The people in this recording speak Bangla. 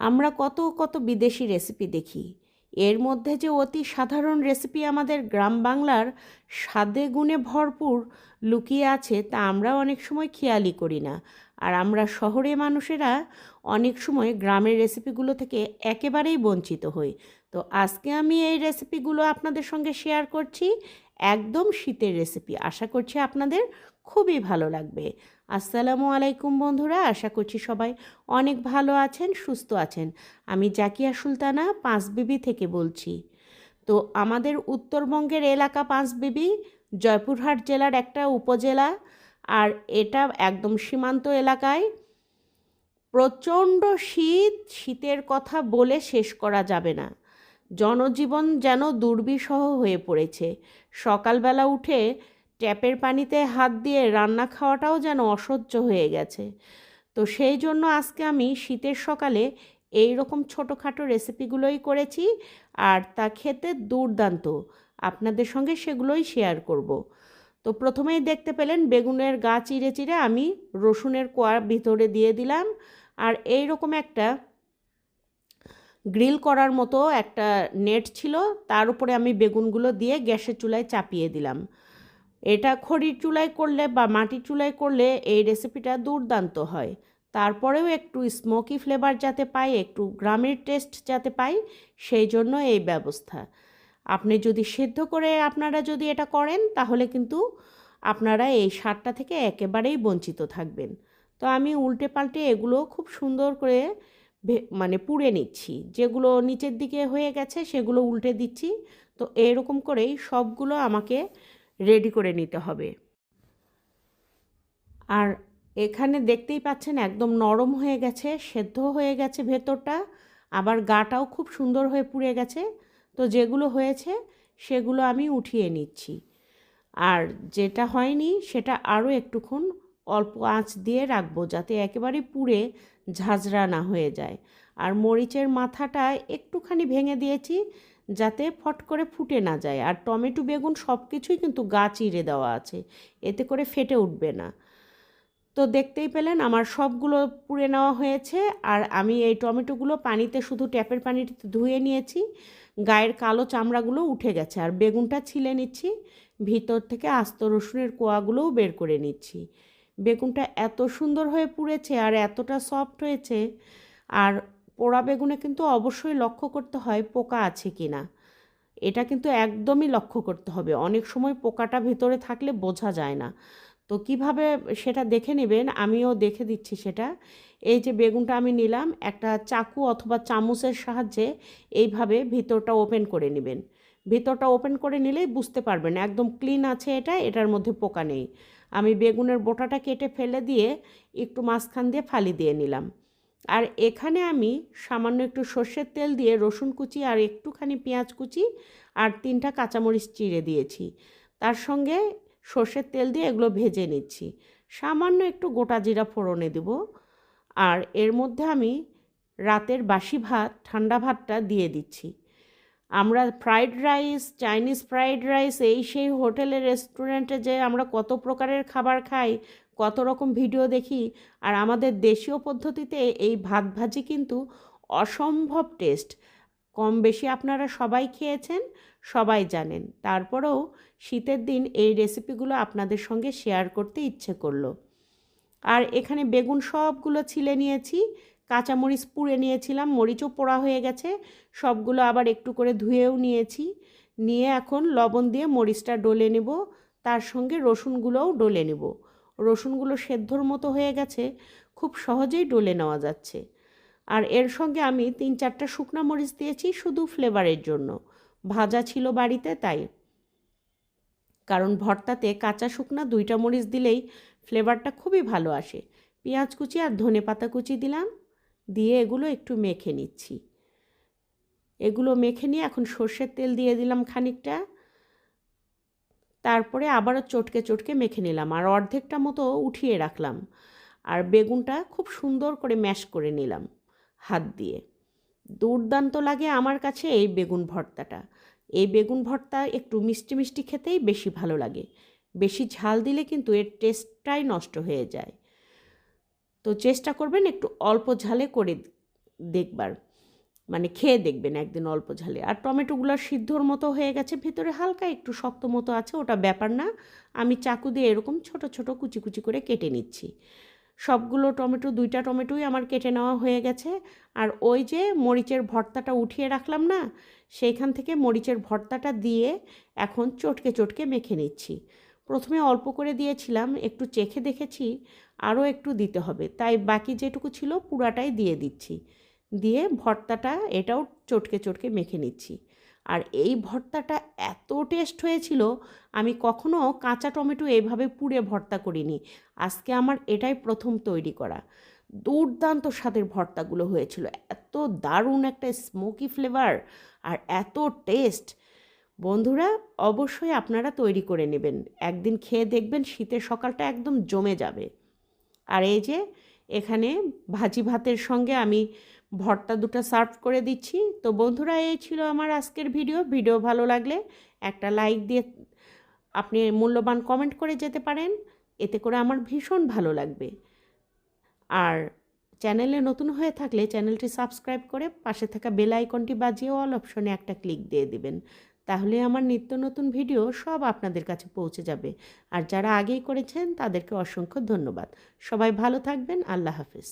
আমরা কত কত বিদেশি রেসিপি দেখি। এর মধ্যে যে অতি সাধারণ রেসিপি আমাদের গ্রাম বাংলার স্বাদে গুণে ভরপুর লুকিয়ে আছে তা আমরা অনেক সময় খেয়ালই করি না। আর আমরা শহরে মানুষেরা অনেক সময় গ্রামের রেসিপিগুলো থেকে একেবারেই বঞ্চিত হই। তো আজকে আমি এই রেসিপিগুলো আপনাদের সঙ্গে শেয়ার করছি। একদম শীতের রেসিপি আশা করছি আপনাদের খুবই ভালো লাগবে। আসসালামু আলাইকুম বন্ধুরা, আশা করছি সবাই অনেক ভালো আছেন, সুস্থ আছেন। আমি জাকিয়া সুলতানা পাঁচবিবি থেকে বলছি। তো আমাদের উত্তরবঙ্গের এলাকা পাঁচবিবি জয়পুরহাট জেলার একটা উপজেলা, আর এটা একদম সীমান্ত এলাকায়। প্রচণ্ড শীত, শীতের কথা বলে শেষ করা যাবে না। জনজীবন যেন দুর্বিষহ হয়ে পড়েছে। সকালবেলা উঠে ট্যাপের পানিতে হাত দিয়ে রান্না খাওয়াটাও যেন অসহ্য হয়ে গেছে। তো সেই জন্য আজকে আমি শীতের সকালে এই রকম ছোটোখাটো রেসিপিগুলোই করেছি আর তা খেতে দুর্দান্ত। আপনাদের সঙ্গে সেগুলোই শেয়ার করব। তো প্রথমেই দেখতে পেলেন বেগুনের গা চিড়ে চিড়ে আমি রসুনের কোয়ার ভিতরে দিয়ে দিলাম। আর এই রকম একটা গ্রিল করার মতো একটা নেট ছিল, তার উপরে আমি বেগুনগুলো দিয়ে গ্যাসের চুলায় চাপিয়ে দিলাম। এটা খড়ির চুলায় করলে বা মাটির চুলায় করলে এই রেসিপিটা দুর্দান্ত হয়। তারপরেও একটু স্মোকি ফ্লেভার যাতে পাই, একটু গ্রামের টেস্ট যাতে পাই, সেই জন্য এই ব্যবস্থা। আপনি যদি সেদ্ধ করে আপনারা যদি এটা করেন, তাহলে কিন্তু আপনারা এই সারটা থেকে একেবারেই বঞ্চিত থাকবেন। তো আমি উল্টে পাল্টে এগুলো খুব সুন্দর করে মানে পুড়ে নিচ্ছি। যেগুলো নিচের দিকে হয়ে গেছে, সেগুলো উল্টে দিচ্ছি। তো এরকম করেই সবগুলো আমাকে রেডি করে নিতে হবে। আর এখানে দেখতেই পাচ্ছেন একদম নরম হয়ে গেছে সেদ্ধ হয়ে গেছে ভেতরটা। আবার গাটাও খুব সুন্দর হয়ে পুড়ে গেছে। তো যেগুলো হয়েছে, সেগুলো আমি উঠিয়ে নিচ্ছি। আর যেটা হয়নি, সেটা আরও একটুক্ষণ অল্প আঁচ দিয়ে রাখব যাতে একেবারে পুড়ে ঝাঁঝরা না হয়ে যায়। আর মরিচের মাথাটা একটুখানি ভেঙে দিয়েছি যাতে ফট করে ফুটে না যায়। আর টমেটো, বেগুন সব কিছুই কিন্তু গা চিড়ে দেওয়া আছে। এতে করে ফেটে উঠবে না। তো দেখতেই পেলেন আমার সবগুলো পুড়ে নেওয়া হয়েছে। আর আমি এই টমেটোগুলো পানিতে শুধু ট্যাপের পানিতে ধুয়ে নিয়েছি। গায়ের কালো চামড়াগুলো উঠে গেছে। আর বেগুনটা ছিলে নিচ্ছি। ভিতর থেকে আস্ত রসুনের কোয়াগুলোও বের করে নিচ্ছি। বেগুনটা এত সুন্দর হয়ে পুড়েছে আর এতটা সফট হয়েছে, আর পোড়া বেগুনে কিন্তু অবশ্যই লক্ষ্য করতে হয় পোকা আছে কি না এটা কিন্তু একদমই লক্ষ্য করতে হবে। অনেক সময় পোকাটা ভেতরে থাকলে বোঝা যায় না। তো কীভাবে সেটা দেখে নেবেন? আমিও দেখে দিচ্ছি সেটা। এই যে বেগুনটা আমি নিলাম, একটা চাকু অথবা চামচের সাহায্যে এইভাবে ভিতরটা ওপেন করে নেবেন। ভিতরটা ওপেন করে নিলেই বুঝতে পারবেন, একদম ক্লিন আছে এটা, এটার মধ্যে পোকা নেই। আমি বেগুনের বোটাটা কেটে ফেলে দিয়ে একটু মাঝখান দিয়ে ফালি দিয়ে নিলাম। আর এখানে আমি সামান্য একটু সর্ষের তেল দিয়ে রসুন কুচি আর একটুখানি পেঁয়াজ কুচি আর তিনটা কাঁচামরিচ চিড়ে দিয়েছি। তার সঙ্গে সর্ষের তেল দিয়ে এগুলো ভেজে নিচ্ছি। সামান্য একটু গোটা জিরা ফোড়নে দেব। আর এর মধ্যে আমি রাতের বাসি ভাত, ঠান্ডা ভাতটা দিয়ে দিচ্ছি। আমরা fried rice Chinese fried rice এই সেই হোটেলে রেস্টুরেন্টে যে আমরা কত প্রকারের খাবার খাই, কত রকম ভিডিও দেখি, আর আমাদের দেশীয় পদ্ধতিতে এই ভাত ভাজি কিন্তু অসম্ভব টেস্ট কম বেশি আপনারা সবাই খেয়েছেন, সবাই জানেন। তারপরেও শীতের দিন এই রেসিপিগুলো আপনাদের সঙ্গে শেয়ার করতে ইচ্ছে করল। আর এখানে বেগুন সবগুলো ছিলে নিয়েছি কাঁচামরিচ পুড়ে নিয়েছিলাম, মরিচও পোড়া হয়ে গেছে, সবগুলো আবার একটু করে ধুয়েও নিয়েছি। নিয়ে এখন লবণ দিয়ে মরিচটা ডলে নেব, তার সঙ্গে রসুনগুলোও ডলে নেব। রসুনগুলো সেদ্ধর মতো হয়ে গেছে, খুব সহজেই ডলে নেওয়া যাচ্ছে। আর এর সঙ্গে আমি তিন চারটা শুকনা মরিচ দিয়েছি শুধু ফ্লেভারের জন্য। ভাজা ছিল বাড়িতে, তাই। কারণ ভর্তাতে কাঁচা শুকনা দুইটা মরিচ দিলেই ফ্লেভারটা খুবই ভালো আসে। পেঁয়াজ কুচি আর ধনে পাতা কুচি দিলাম। দিয়ে এগুলো একটু মেখে নিচ্ছি। এগুলো মেখে নিয়ে এখন সর্ষের তেল দিয়ে দিলাম খানিকটা। তারপরে আবারও চটকে চটকে মেখে নিলাম আর অর্ধেকটা মতো উঠিয়ে রাখলাম। আর বেগুনটা খুব সুন্দর করে ম্যাশ করে নিলাম হাত দিয়ে। দুর্দান্ত লাগে আমার কাছে এই বেগুন ভর্তাটা। এই বেগুন ভর্তা একটু মিষ্টি মিষ্টি খেতেই বেশি ভালো লাগে। বেশি ঝাল দিলে কিন্তু এর টেস্টটাই নষ্ট হয়ে যায়। তো চেষ্টা করবেন একটু অল্প ঝালে করে দেখবার মানে খেয়ে দেখবেন একদিন অল্প ঝালে। আর টমেটোগুলো সিদ্ধর মতো হয়ে গেছে, ভেতরে হালকা একটু শক্ত মতো আছে, ওটা ব্যাপার না। আমি চাকু দিয়ে এরকম ছোট ছোট কুচি কুচি করে কেটে নিচ্ছি। সবগুলো টমেটো, দুইটা টমেটোই আমার কেটে নেওয়া হয়ে গেছে। আর ওই যে মরিচের ভর্তাটা উঠিয়ে রাখলাম না, সেইখান থেকে মরিচের ভর্তাটা দিয়ে এখন চটকে চটকে মেখে নিচ্ছি। প্রথমে অল্প করে দিয়েছিলাম, একটু চেখে দেখেছি, আরও একটু দিতে হবে। তাই বাকি যেটুকু ছিল পুরাটাই দিয়ে দিচ্ছি। দিয়ে ভর্তাটা এটাও চটকে চটকে মেখে নিচ্ছি। আর এই ভর্তাটা এত টেস্ট হয়েছিল, আমি কখনো কাঁচা টমেটো এভাবে পুড়ে ভর্তা করিনি। আজকে আমার এটাই প্রথম তৈরি করা। দুর্দান্ত স্বাদের ভর্তাগুলো হয়েছিল। এত দারুণ একটা স্মোকি ফ্লেভার আর এত টেস্ট বন্ধুরা, অবশ্যই আপনারা তৈরি করে নেবেন। একদিন খেয়ে দেখবেন শীতের সকালটা একদম জমে যাবে। আর এই যে, এখানে ভাজি ভাতের সঙ্গে আমি ভর্তা দুটো সার্ভ করে দিচ্ছি। তো বন্ধুরা, এই ছিল আমার আজকের ভিডিও। ভিডিও ভালো লাগলে একটা লাইক দিয়ে আপনি মূল্যবান কমেন্ট করে যেতে পারেন। এতে করে আমার ভীষণ ভালো লাগবে। আর চ্যানেলে নতুন হয়ে থাকলে চ্যানেলটি সাবস্ক্রাইব করে পাশে থাকা বেল আইকনটি বাজিয়ে অল অপশনে একটা ক্লিক দিয়ে দিবেন। তাহলে আমার নিত্য নতুন ভিডিও সব আপনাদের কাছে পৌঁছে যাবে। আর যারা আগেই করেছেন তাদেরকে অসংখ্য ধন্যবাদ। সবাই ভালো থাকবেন। আল্লাহ হাফিজ।